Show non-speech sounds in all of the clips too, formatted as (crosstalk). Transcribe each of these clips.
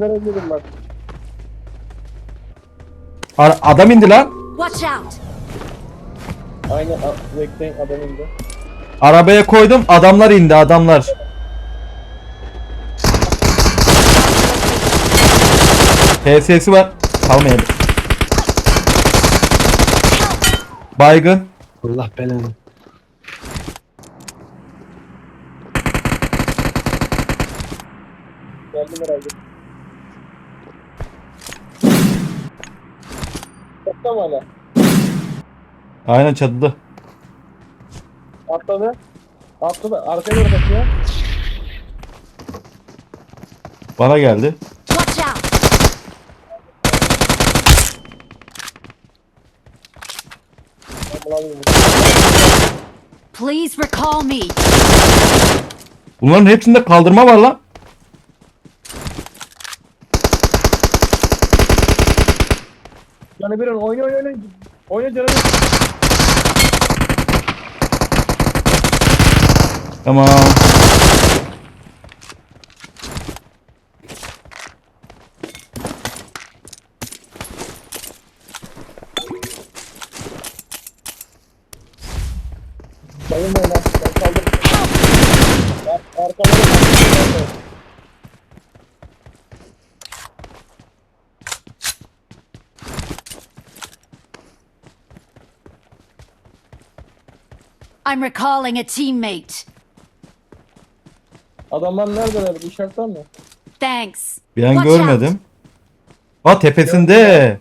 Verebilirim bak. Ara- adam indi lan. Watch out! Aynı a- bekleyin adam indi. Arabaya koydum. Adamlar indi adamlar. TS'si var. Kalmayalım. Baygın. Allah belanı. Çatta mı hala? Aynen çatıda. Atladı. Atladı. Arkaya doğru kaçıyor. Bana geldi. Watch out! Ben bulamıyorum. Please recall me. Bunların hepsinde kaldırma var lan. Canı bir oyna oyna oyna. Oyna canı. Tamam. I'm recalling a teammate. Adamlar neredeler? İşaretler mi? Thanks. Bir an Watch görmedim. Aa tepesinde.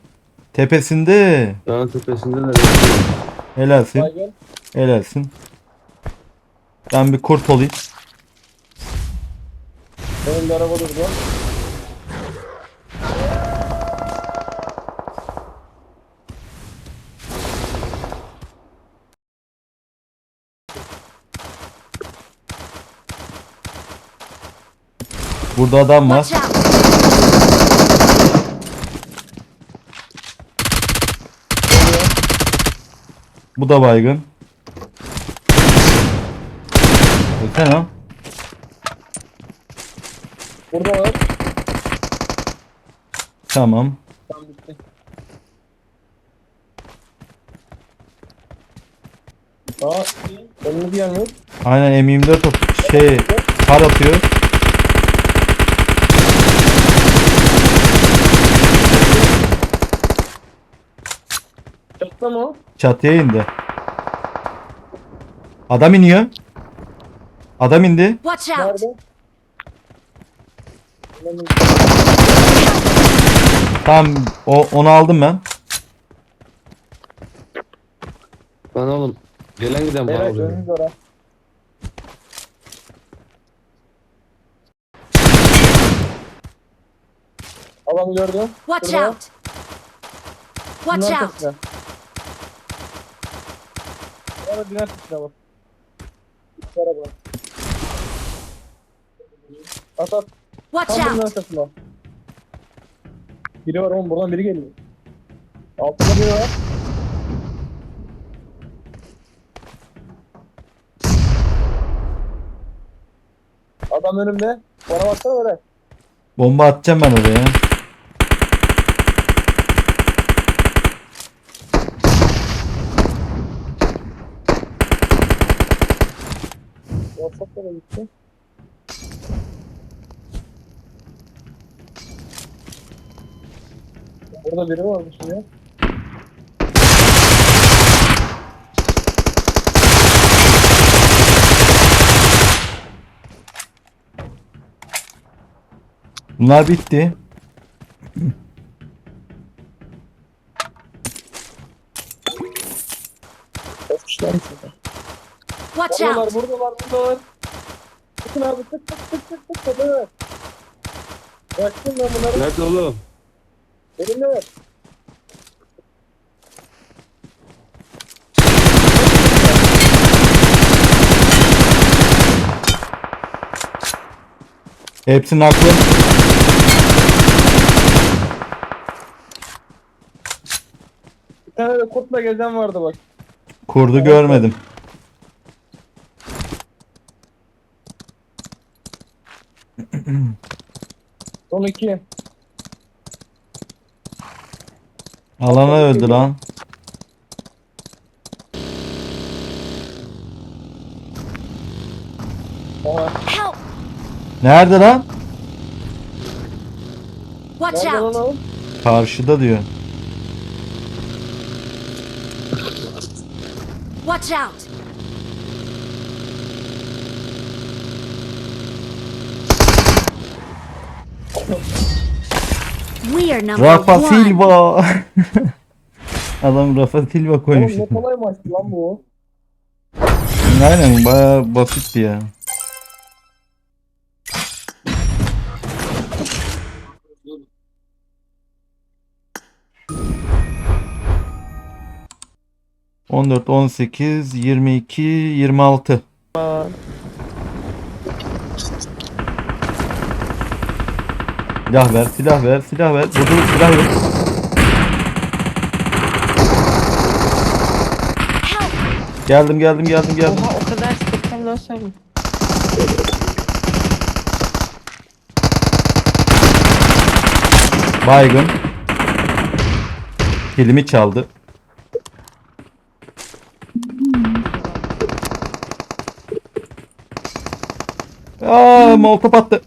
Tepesinde. Dağın tepesinde de Helalsin. Baygın. Helalsin. Ben bir kurt olayım. Benim bir araba durdu. Burada adam var. Bu da baygın. Öten ha. Burada var. Tamam. Tam bitti. Aa, önünü bir yer mi? Aynen M24 top- şey kar atıyor. Çatta mı o? Çatıya indi. Adam iniyor. Adam indi. Watch out! Nerede? Tamam o onu aldım ben. Lan oğlum. Gelen giden bana Evet, oraya. Adam gördüm. Watch Şurada. out! Watch Bunun out! arkasında. Araba biner kısmına bak. Şu Araba. At at. Watch Tam bunun out! Biri var oğlum buradan biri geliyor. Altında biri var. Adam önümde. Bana baksana öyle. Bomba atacağım ben oraya. WhatsApp'ta da gitti. Burada biri varmış ya. Bunlar bitti. Watch Buradalar, out! buradalar, buradalar. Bakın abi tık tık tık tık tık tık evet. Bıraktım ben bunları. Nerede oğlum? Elimde ver. Hepsinin aklı. Bir tane de kurtla gezen vardı bak. Kurdu görmedim. (clears throat) Son iki. Alana öldü lan. Aha. Help! Nerede lan? Watch Nerede lan out! Karşıda diyor. Watch out! Rafa one. Silva. (laughs) Adam Rafa Silva koymuş. Oğlum ne kolay maçtı lan bu. Aynen baya basitti ya. On dört, on sekiz, yirmi iki, yirmi altı. Silah ver, silah ver, silah ver. Dur, silah ver. Geldim, geldim, geldim, geldim. Oha o kadar sıkıntım nasıl? Baygın. Kilimi çaldı. Aa, molotof attı.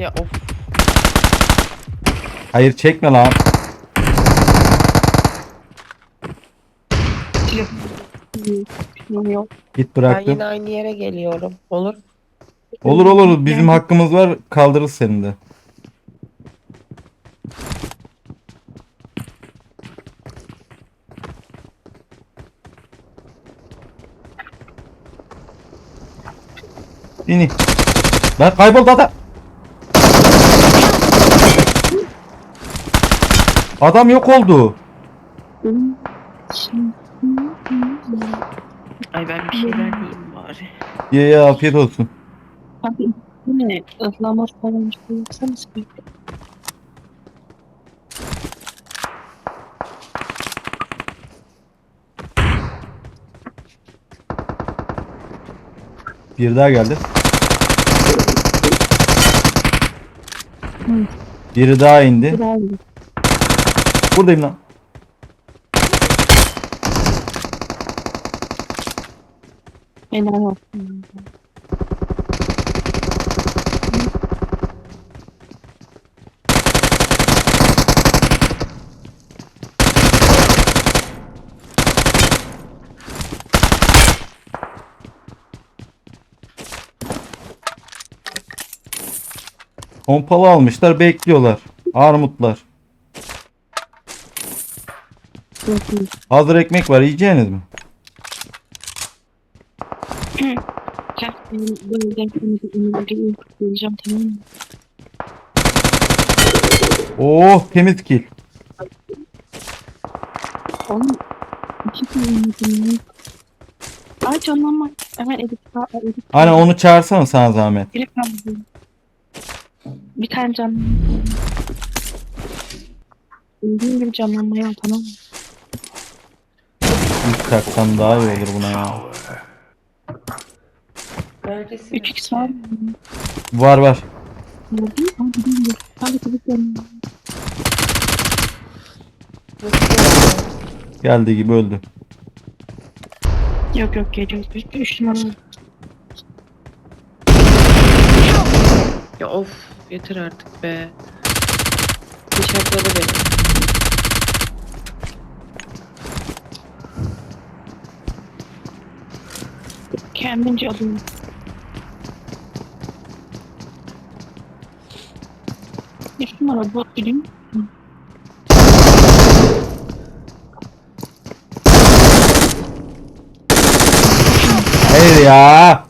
Ya, of. Hayır çekme lan. Yok. Git Ben bıraktım. yine aynı yere geliyorum. Olur. Olur olur bizim hakkımız var kaldırırız seni de. İni. Lan kayboldu adam. Adam yok oldu. Ay ben bir şeyler diyeyim bari. Ye ye afiyet olsun. Abi bu ne? Ihlamur falan bir şey yapsana sen. Bir daha geldi. Biri daha indi. Bravo. Buradayım lan. Helal olsun. Pompalı almışlar bekliyorlar. Armutlar. Çok iyi. Hazır ekmek var yiyeceğiniz mi? Gel benim böyle tamam mı? Oh temiz kil. Oğlum iki tane ünlüleri Ay canlanma. Hemen edip edip Aynen onu çağırsana sana zahmet. Bir tane canlanma. Bildiğin gibi al tamam mı? Üst taksan daha iyi olur buna ya. Neredesin? 3x var mı? Var var. Geldiği gibi öldü. Yok yok geliyor. 3 numara. Ya of yeter artık be. Bıçakladı beni. Kendince alıyorum. Üç numara bot bileyim. Hayır ya.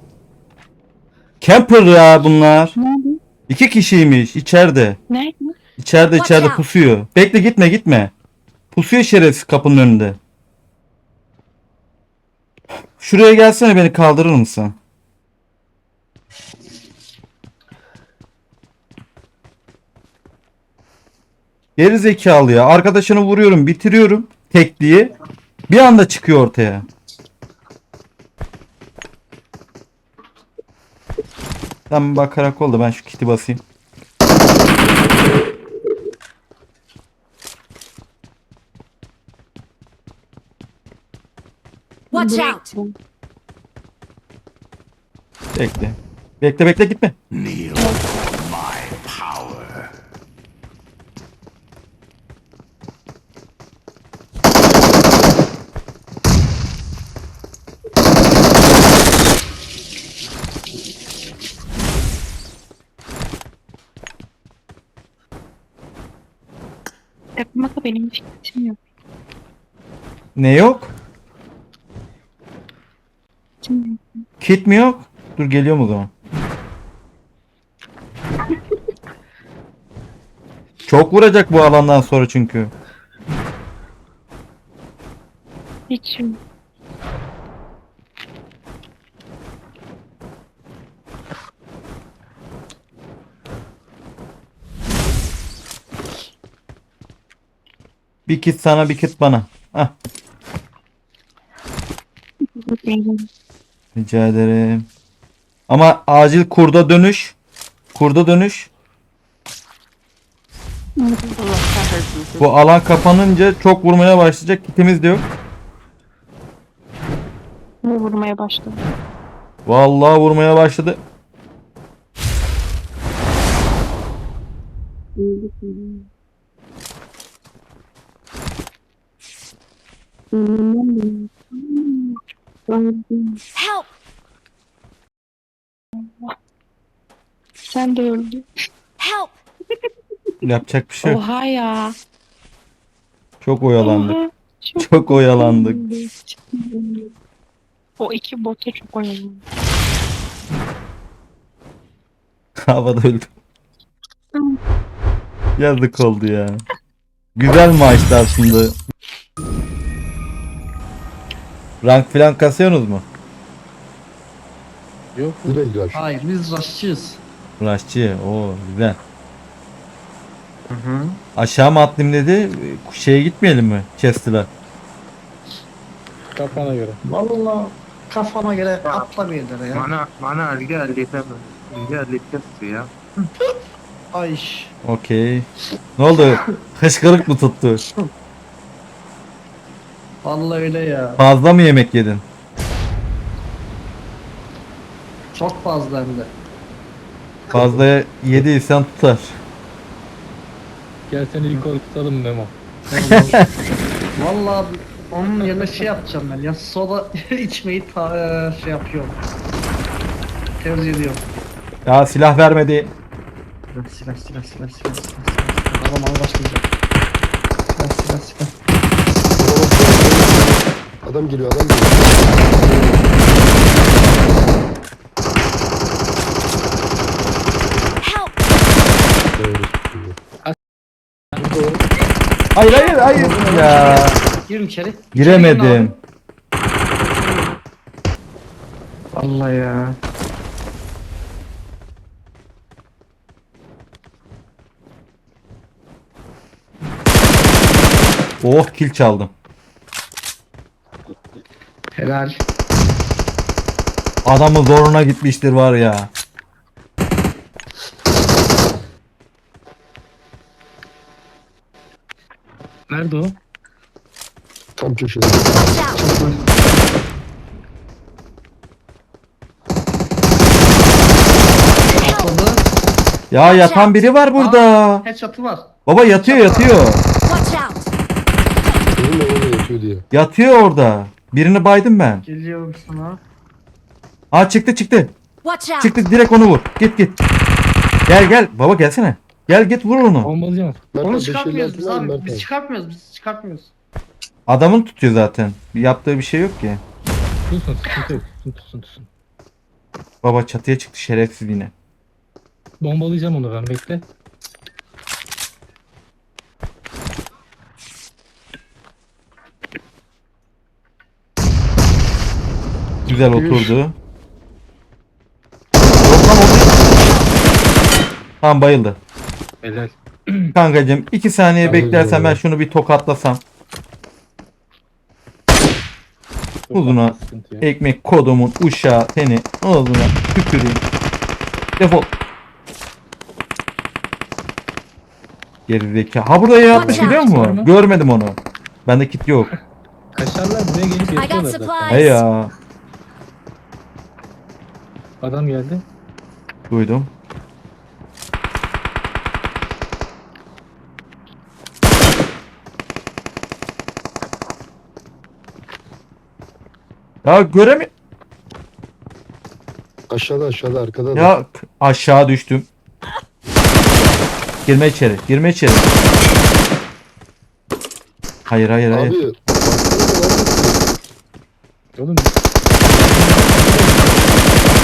Camper ya bunlar. Nerede? İki kişiymiş içeride. Nerede? İçeride içeride pusuyor. Bekle gitme gitme. Pusuyor şerefsiz kapının önünde. Şuraya gelsene beni kaldırır mısın? Geri zekalı ya. Arkadaşını vuruyorum, bitiriyorum tekliği. Bir anda çıkıyor ortaya. Sen bakarak ol da ben şu kiti basayım. Watch out! Bekle. Bekle bekle gitme. Yapmasa benim fikrim yok. Ne yok? Fikrim yok. Kit mi yok? Dur geliyorum o zaman. Çok vuracak bu alandan sonra çünkü. Hiç yok. Bir kit sana bir kit bana. Hah. Rica ederim. Ama acil kurda dönüş. Kurda dönüş. Bu alan kapanınca çok vurmaya başlayacak. Kitimiz de yok. Ne vurmaya başladı. Vallahi vurmaya başladı. Help! Sen de öldün. Help! Yapacak bir şey yok. Oha ya. Çok oyalandık. Oha. Çok oyalandık. O iki bota çok oyalandı. Havada öldüm. Yazık oldu ya. Güzel maçtı aslında. Rank falan kasıyorsunuz mu? Yok. Direkt rush. Hayır biz rushçıyız. Rushçı. Oo güzel. Aşağı mı atlayayım dedi. Şeye gitmeyelim mi? Chester'a. Kafana göre. Vallahi kafana göre atla bir yerlere ya. Mana mana lige halletemem. Lige halledeceğiz ya. Ay. Okey. Ne oldu? Hışkırık mı tuttu? (laughs) Vallahi öyle ya. Fazla mı yemek yedin? Çok fazla hem de. Fazla yediysen tutar. Gel seni yukarı tutalım Memo. (laughs) Vallahi onun yerine şey yapacağım ben ya soda (laughs) içmeyi ta e, şey yapıyorum. Tercih ediyorum. Ya silah vermedi. Silah silah silah silah silah silah silah. Adam bana başlayacak. Silah silah silah. Adam geliyor adam geliyor. Hayır hayır hayır ya. Girin içeri. Giremedim. Allah ya. Oh kill çaldım. Helal. Adamın zoruna gitmiştir var ya. Nerede o? Tam köşede. Atladı. Ya yatan biri var burada. Headshot'ı var. Baba yatıyor yatıyor. Watch out! Benim de orada yatıyor diye. Yatıyor orada. Birini baydım ben. Geliyorum sana. Aa çıktı çıktı. Watch out! Çıktı direkt onu vur. Git git. Gel gel. Baba gelsene. Gel git vur onu. Bombalayacağım. Mert Onu abi, çıkartmıyoruz biz mı abi. Biz çıkartmıyoruz biz çıkartmıyoruz. Adamın tutuyor zaten. Yaptığı bir şey yok ki. Tutsun yok. Tutsun tutsun tutsun. Baba çatıya çıktı şerefsiz yine. Bombalayacağım onu ben bekle. Güzel oturdu. Yok lan. Tamam bayıldı. Helal. (clears throat) Kankacım 2 saniye beklersen ben şunu bir tokatlasam. Uzuna ekmek kodumun uşağı seni ağzına tüküreyim. Defol. Geri zeka. Ha burada yatmış biliyor musun? Görmedim onu. Bende kit yok. Kaçarlar buraya gelip I got yatıyorlar zaten. supplies. Hey ya. Adam geldi. Duydum. Ya göremi... Aşağıda aşağıda arkada da. Ya aşağı düştüm. Girme içeri. Girme içeri. Hayır hayır hayır. Abi. Oğlum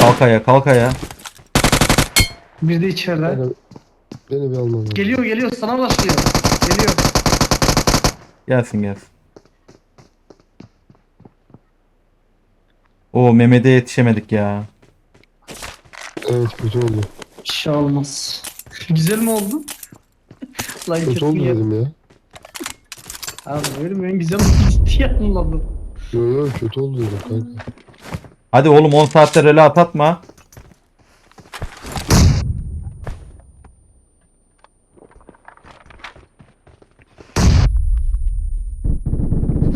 Kalk ayağa kalk ayağa. Bir de içeride. Beni, beni bir alman lazım. Geliyor geliyor sana başlıyor. Geliyor. Gelsin gelsin. O Mehmet'e yetişemedik ya. Evet kötü oldu. Bir şey olmaz. Güzel mi oldu? Lan Kötü oldu ya? dedim ya. Abi öyle ben güzel oldu ciddiye anladım. Yo yo kötü oldu dedim kanka. Hadi oğlum 10 saatte relat atma.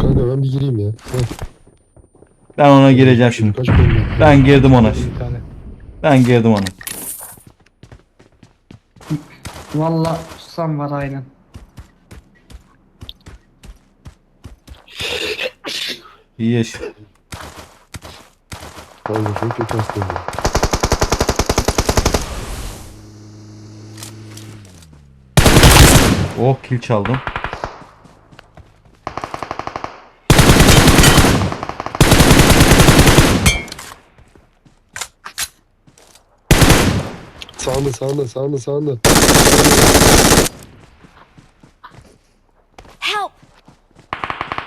Kanka ben bir gireyim ya. Heh. Ben ona gireceğim şimdi. Kaç bölüm? Ben girdim ona. bir tane. Ben girdim ona. Valla susam var aynen. İyi yaş. Kötü hastayım. ya. Oh kill çaldım. Sağında sağında sağında sağında. Help!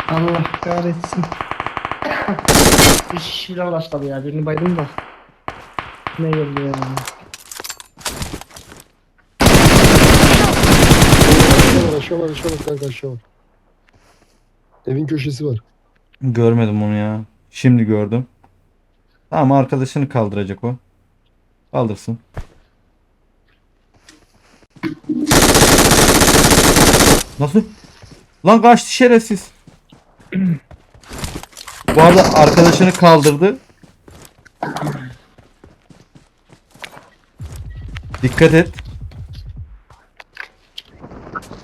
Allah kahretsin. Bir şeyler başladı ya birini baydım da. Ne geldi ya? Aşağı var aşağı var aşağı var kanka aşağı var. Evin köşesi var. Görmedim onu ya. Şimdi gördüm. Tamam arkadaşını kaldıracak o. Kaldırsın. Nasıl? Lan kaçtı şerefsiz. Bu arada arkadaşını kaldırdı. Dikkat et.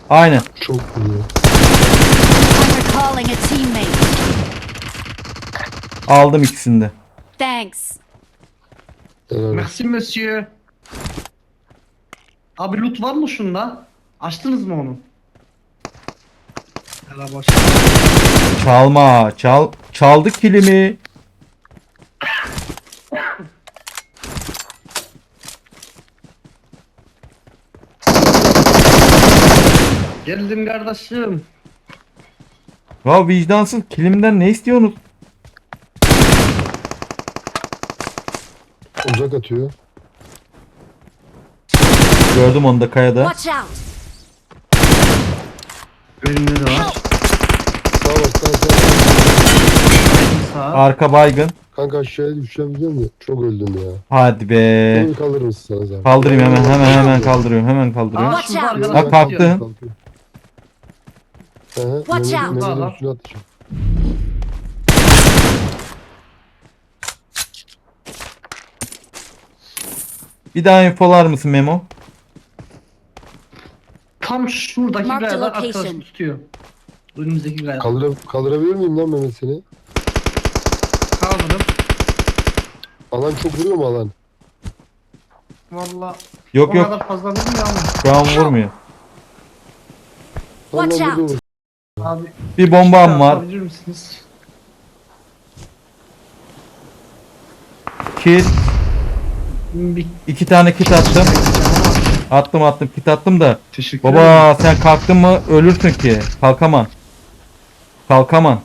Aynen. Çok vuruyor. I'm recalling a teammate. Aldım ikisini de. Thanks. Helal olsun. Merci monsieur. Abi loot var mı şunda? Açtınız mı onu? Çalma. Çal. Çaldı kilimi. Geldim kardeşim. Ya vicdansız kilimden ne istiyorsunuz? Uzak atıyor. Gördüm onu da kayada. Watch out! Önümde de var. Sağ var sağ sağ. Sağ. Arka baygın. Kanka aşağıya düşeceğim biliyor musun? Çok öldüm ya. Hadi be. Beni bir kaldırır mısın zaten? Kaldırayım hemen hemen hemen kaldırıyorum. Hemen kaldırıyorum. Aa, şurada Ha, kalktı. Watch out. Mehmet'in Aa, üstüne atacağım. Bir daha infolar mısın Memo? Tam şuradaki Mark the gayadan location. tutuyor. Önümüzdeki gayadan. Kaldıra, kaldırabilir miyim lan Mehmet seni? Alan çok vuruyor mu alan? Valla Yok o yok kadar fazla vurmuyor ama. şu an vurmuyor. Watch out. Abi Bir bombam var. Atabilir misiniz? Kit. Bir iki tane kit attım. Attım attım kit attım da. teşekkür ederim. Baba sen kalktın mı ölürsün ki. Kalkaman. Kalkaman.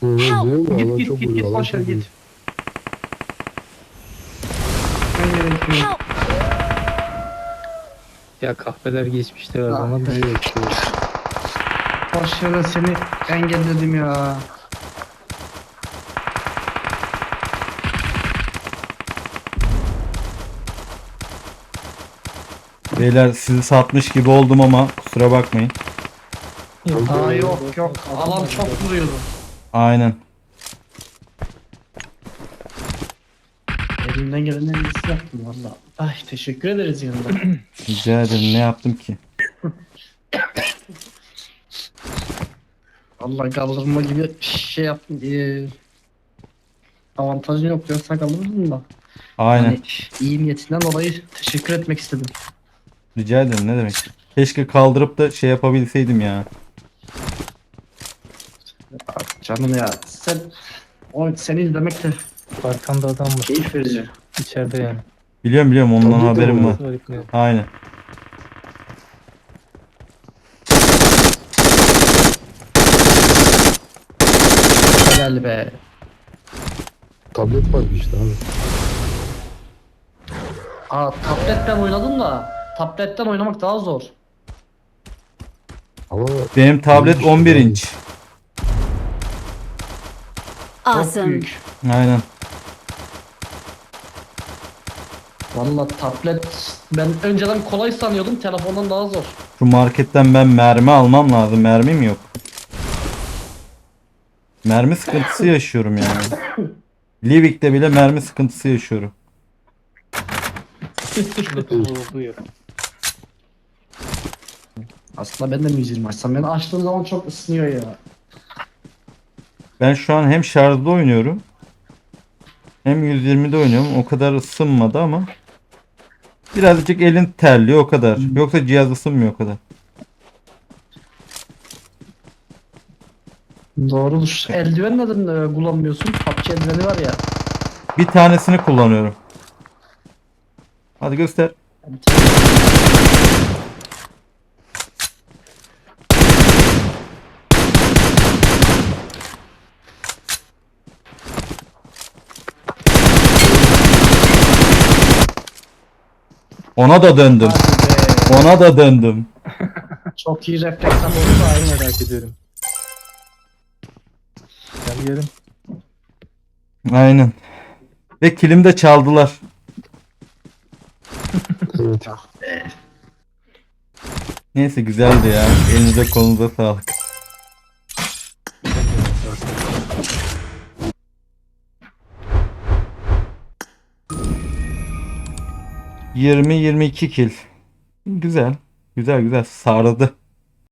Hı Help. diyorum ya, Git alan git çok git vuruyor. git Alan boş ver çok vuruyor. git. Ya kahpeler geçmişte var ama niye bekliyoruz? Boş yere seni engelledim ya. Beyler sizi satmış gibi oldum ama kusura bakmayın. Aa yok yok. Alan çok vuruyordu. Aynen. Elimden gelen en iyisi yaptım valla. Ay teşekkür ederiz yanında. (clears throat) Rica ederim ne yaptım ki? Allah kaldırma gibi şey yaptım. Ee, avantajın yok diyorsan kaldırırım da. Aynen. Hani iyi niyetinden dolayı teşekkür etmek istedim. Rica ederim ne demek. Keşke kaldırıp da şey yapabilseydim ya. Canım ya sen o seni izlemek de Arkamda adam var. keyif verici. İçeride yani. Biliyorum biliyorum ondan Tabii, haberim var. Var. Aynen. Helal be. Tablet var işte abi. Aa tabletten oynadım da tabletten oynamak daha zor. Ama Benim tablet İyiymiş, 11 güzel. inç. Çok Awesome. büyük. Aynen. Valla tablet ben önceden kolay sanıyordum telefondan daha zor. Şu marketten ben mermi almam lazım. Mermim yok. Mermi sıkıntısı yaşıyorum yani. Livik'te bile mermi sıkıntısı yaşıyorum. Aslında ben de 120 açsam. Ben açtığım zaman çok ısınıyor ya. Ben şu an hem şarjda oynuyorum. Hem 120'de oynuyorum. O kadar ısınmadı ama. Birazcık elin terliyor o kadar. Yoksa cihaz ısınmıyor o kadar. Doğrudur. Eldiven neden e, kullanmıyorsun? PUBG eldiveni var ya. Bir tanesini kullanıyorum. Hadi göster. Ona da döndüm. Hadi be. Ona da döndüm. (laughs) Çok iyi refleksler oldu da aynı. Merak ediyorum. Gel gelin. Aynen. Ve kilimi de çaldılar. evet. Neyse güzeldi ya. Elinize kolunuza sağlık. Yirmi yirmi iki kil. Güzel. Güzel güzel sardı.